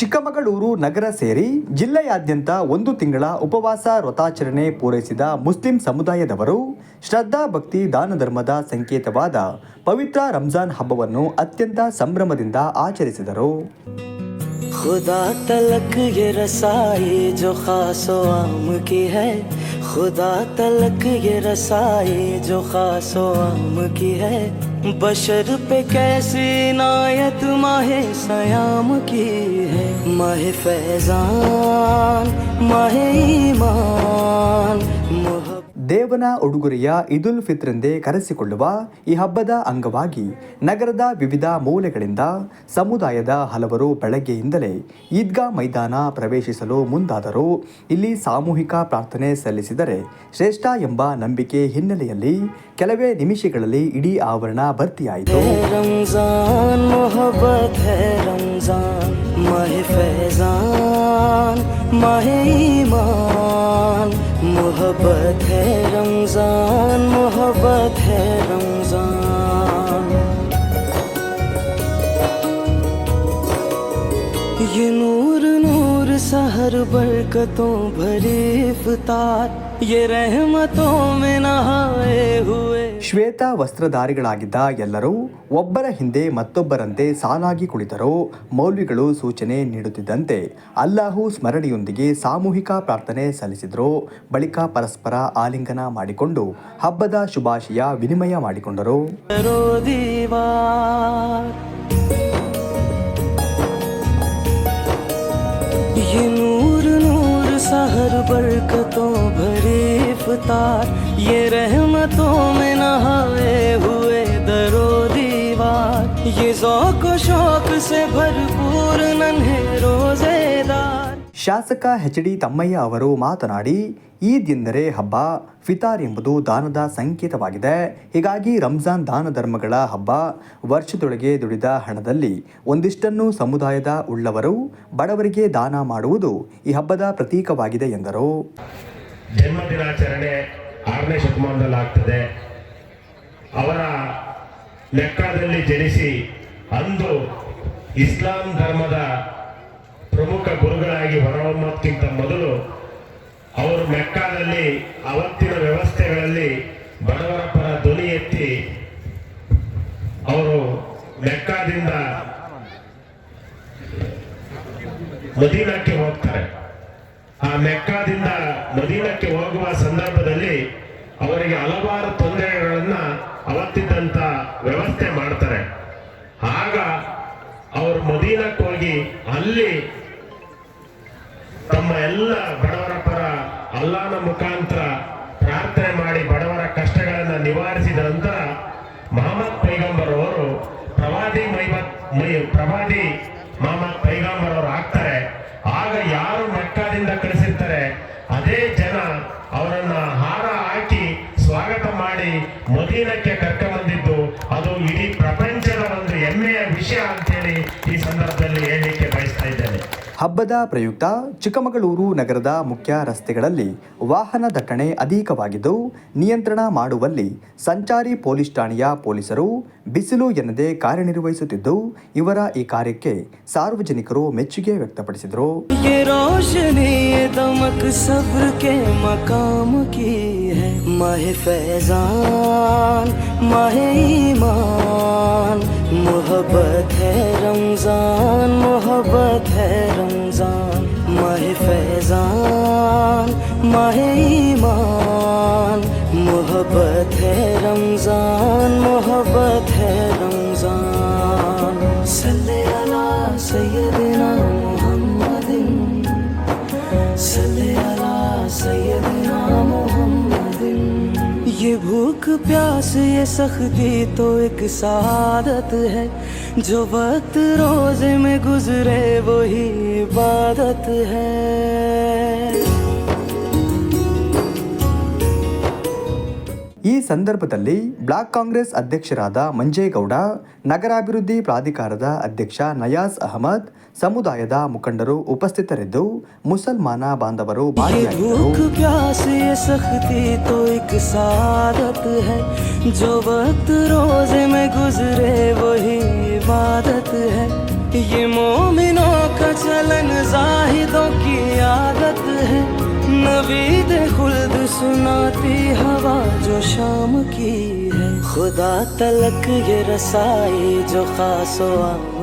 ಚಿಕ್ಕಮಗಳೂರು ನಗರ ಸೇರಿ ಜಿಲ್ಲೆಯಾದ್ಯಂತ ಒಂದು ತಿಂಗಳ ಉಪವಾಸ ವ್ರತಾಚರಣೆ ಪೂರೈಸಿದ ಮುಸ್ಲಿಂ ಸಮುದಾಯದವರು ಶ್ರದ್ಧಾ ಭಕ್ತಿ ದಾನ ಧರ್ಮದ ಸಂಕೇತವಾದ ಪವಿತ್ರ ರಂಜಾನ್ ಹಬ್ಬವನ್ನು ಅತ್ಯಂತ ಸಂಭ್ರಮದಿಂದ ಆಚರಿಸಿದರು खुदा तलक ये रसाई जो खासो आम की है खुदा तलक ये रसाई जो खासो आम की है بشر پہ کیسے عنایت ماہ سیام کی ہے؟ ماہ فیضان ماہ ایمان ದೇವನ ಉಡುಗೊರೆಯ ಇದುಲ್ ಫಿತ್ರೆಂದೇ ಕರೆಸಿಕೊಳ್ಳುವ ಈ ಹಬ್ಬದ ಅಂಗವಾಗಿ ನಗರದ ವಿವಿಧ ಮೂಲೆಗಳಿಂದ ಸಮುದಾಯದ ಹಲವರು ಬೆಳಗ್ಗೆಯಿಂದಲೇ ಈದ್ಗಾ ಮೈದಾನ ಪ್ರವೇಶಿಸಲು ಮುಂದಾದರೂ ಇಲ್ಲಿ ಸಾಮೂಹಿಕ ಪ್ರಾರ್ಥನೆ ಸಲ್ಲಿಸಿದರೆ ಶ್ರೇಷ್ಠ ಎಂಬ ನಂಬಿಕೆ ಹಿನ್ನೆಲೆಯಲ್ಲಿ ಕೆಲವೇ ನಿಮಿಷಗಳಲ್ಲಿ ಇಡೀ ಆವರಣ ಭರ್ತಿಯಾಯಿತು. है रमजान मोहब्बत है रमजान माह फैजान माह ईमान मोहब्बत है रमजान मोहब्बत है रमजान ये नूर नूर सहर बरकतों भरी इफ्तार ये रहमतों में नहाए हुए ಶ್ವೇತ ವಸ್ತ್ರಧಾರಿಗಳಾಗಿದ್ದ ಎಲ್ಲರೂ ಒಬ್ಬರ ಹಿಂದೆ ಮತ್ತೊಬ್ಬರಂತೆ ಸಾಲಾಗಿ ಕುಳಿತರು ಮೌಲ್ವಿಗಳು ಸೂಚನೆ ನೀಡುತ್ತಿದ್ದಂತೆ ಅಲ್ಲಾಹು ಸ್ಮರಣೆಯೊಂದಿಗೆ ಸಾಮೂಹಿಕ ಪ್ರಾರ್ಥನೆ ಸಲ್ಲಿಸಿದರು ಬಳಿಕ ಪರಸ್ಪರ ಆಲಿಂಗನ ಮಾಡಿಕೊಂಡು ಹಬ್ಬದ ಶುಭಾಶಯ ವಿನಿಮಯ ಮಾಡಿಕೊಂಡರು یہ نور نور سحر برکتوں بھرے افطار، یہ رحمتوں میں نہائے ہوئے درو دیوار، یہ ذوق و شوق سے بھرپور ننھے روزے دار۔ ಶಾಸಕ ಎಚ್ ಡಿ ತಮ್ಮಯ್ಯ ಅವರು ಮಾತನಾಡಿ, ಈದ್ ಎಂದರೆ ಹಬ್ಬ, ಫಿತಾರ್ ಎಂಬುದು ದಾನದ ಸಂಕೇತವಾಗಿದೆ. ಹೀಗಾಗಿ ರಂಜಾನ್ ದಾನ ಧರ್ಮಗಳ ಹಬ್ಬ, ವರ್ಷದೊಳಗೆ ದುಡಿದ ಹಣದಲ್ಲಿ ಒಂದಿಷ್ಟನ್ನು ಸಮುದಾಯದ ಉಳ್ಳವರು ಬಡವರಿಗೆ ದಾನ ಮಾಡುವುದು ಈ ಹಬ್ಬದ ಪ್ರತೀಕವಾಗಿದೆ ಎಂದರು. ಜನ್ಮ ದಿನಾಚರಣೆ ಆರನೇ ಅವರ ಲೆಕ್ಕದಲ್ಲಿ ಜನಿಸಿ ಅಂದು ಇಸ್ಲಾಂ ಧರ್ಮದ ಪ್ರಮುಖ ಗುರುಗಳಾಗಿ ಹೊರಹೊಮ್ಮಕ್ಕಿಂತ ಮೊದಲು ಅವರು ಮೆಕ್ಕಾದಲ್ಲಿ ಅವತ್ತಿನ ವ್ಯವಸ್ಥೆಗಳಲ್ಲಿ ಬಡವರ ಪರ ಧ್ವನಿ ಎತ್ತಿ ಅವರು ಮೆಕ್ಕಾದಿಂದ ಮದೀನಕ್ಕೆ ಹೋಗ್ತಾರೆ. ಆ ಮೆಕ್ಕಾದಿಂದ ಮದೀನಕ್ಕೆ ಹೋಗುವ ಸಂದರ್ಭದಲ್ಲಿ ಅವರಿಗೆ ಹಲವಾರು ತೊಂದರೆಗಳನ್ನ ಅವತ್ತಿದ್ದಂತ ವ್ಯವಸ್ಥೆ ಮಾಡ್ತಾರೆ. ಆಗ ಅವರು ಮದೀನಕ್ಕೆ ಹೋಗಿ ಅಲ್ಲಿ ತಮ್ಮ ಎಲ್ಲ ಬಡವರ ಪರ ಅಲ್ಲಾನ ಮುಖಾಂತರ ಪ್ರಾರ್ಥನೆ ಮಾಡಿ ಬಡವರ ಕಷ್ಟಗಳನ್ನ ನಿವಾರಿಸಿದ ನಂತರ ಮಹಮ್ಮದ್ ಪೈಗಂಬರ್ ಅವರು ಪ್ರವಾದಿ ಮೈಬತ್ ಮೈ ಪ್ರವಾದಿ ಮಹಮ್ಮದ್ ಪೈಗಂಬರ್ ಅವರು ಆಗ್ತಾರೆ. ಆಗ ಯಾರು ಮೆಕ್ಕಾದಿಂದ ಕಳಿಸಿರ್ತಾರೆ, ಅದೇ ಜನ ಅವರನ್ನ ಹಾರ ಹಾಕಿ ಸ್ವಾಗತ ಮಾಡಿ ಮದೀನಕ್ಕೆ ಕರ್ಕೊಂಡ್ಬಂದಿದ್ದು ಅದು ಇಡೀ ವಿಷಯ ಅಂತೇಳಿ ಈ ಸಂದರ್ಭದಲ್ಲಿ ಹೇಳಲಿಕ್ಕೆ ಬಯಸ್ತಾ ಇದ್ದೇನೆ. ಹಬ್ಬದ ಪ್ರಯುಕ್ತ ಚಿಕ್ಕಮಗಳೂರು ನಗರದ ಮುಖ್ಯ ರಸ್ತೆಗಳಲ್ಲಿ ವಾಹನ ದಟ್ಟಣೆ ಅಧಿಕವಾಗಿದ್ದು ನಿಯಂತ್ರಣ ಮಾಡುವಲ್ಲಿ ಸಂಚಾರಿ ಪೊಲೀಸ್ ಠಾಣೆಯ ಪೊಲೀಸರು ಬಿಸಿಲು ಎನ್ನದೆ ಕಾರ್ಯನಿರ್ವಹಿಸುತ್ತಿದ್ದು ಇವರ ಈ ಕಾರ್ಯಕ್ಕೆ ಸಾರ್ವಜನಿಕರು ಮೆಚ್ಚುಗೆ ವ್ಯಕ್ತಪಡಿಸಿದರು. ماہ فیضان ماہ ایمان محبت ہے رمضان محبت ہے رمضان ماہ فیضان ماہ ایمان محبت ہے رمضان محبت ہے رمضان صلی اللہ سیدنا ये भूख प्यास ये सख्ती तो एक सादत है जो वक्त रोजे में गुजरे वही इबादत है ಈ ಸಂದರ್ಭದಲ್ಲಿ ಬ್ಲಾಕ್ ಕಾಂಗ್ರೆಸ್ ಅಧ್ಯಕ್ಷರಾದ ಮಂಜೇಗೌಡ ನಗರಾಭಿವೃದ್ಧಿ ಪ್ರಾಧಿಕಾರದ ಅಧ್ಯಕ್ಷ ನಯಾಜ್ ಅಹಮದ್ ಸಮುದಾಯದ ಮುಖಂಡರು ಉಪಸ್ಥಿತರಿದ್ದು، ಮುಸಲ್ಮಾನ ಬಾಂಧವರು نوید خلد سناتی ہوا جو شام کی ہے خدا تلک یہ رسائی جو خاص و عام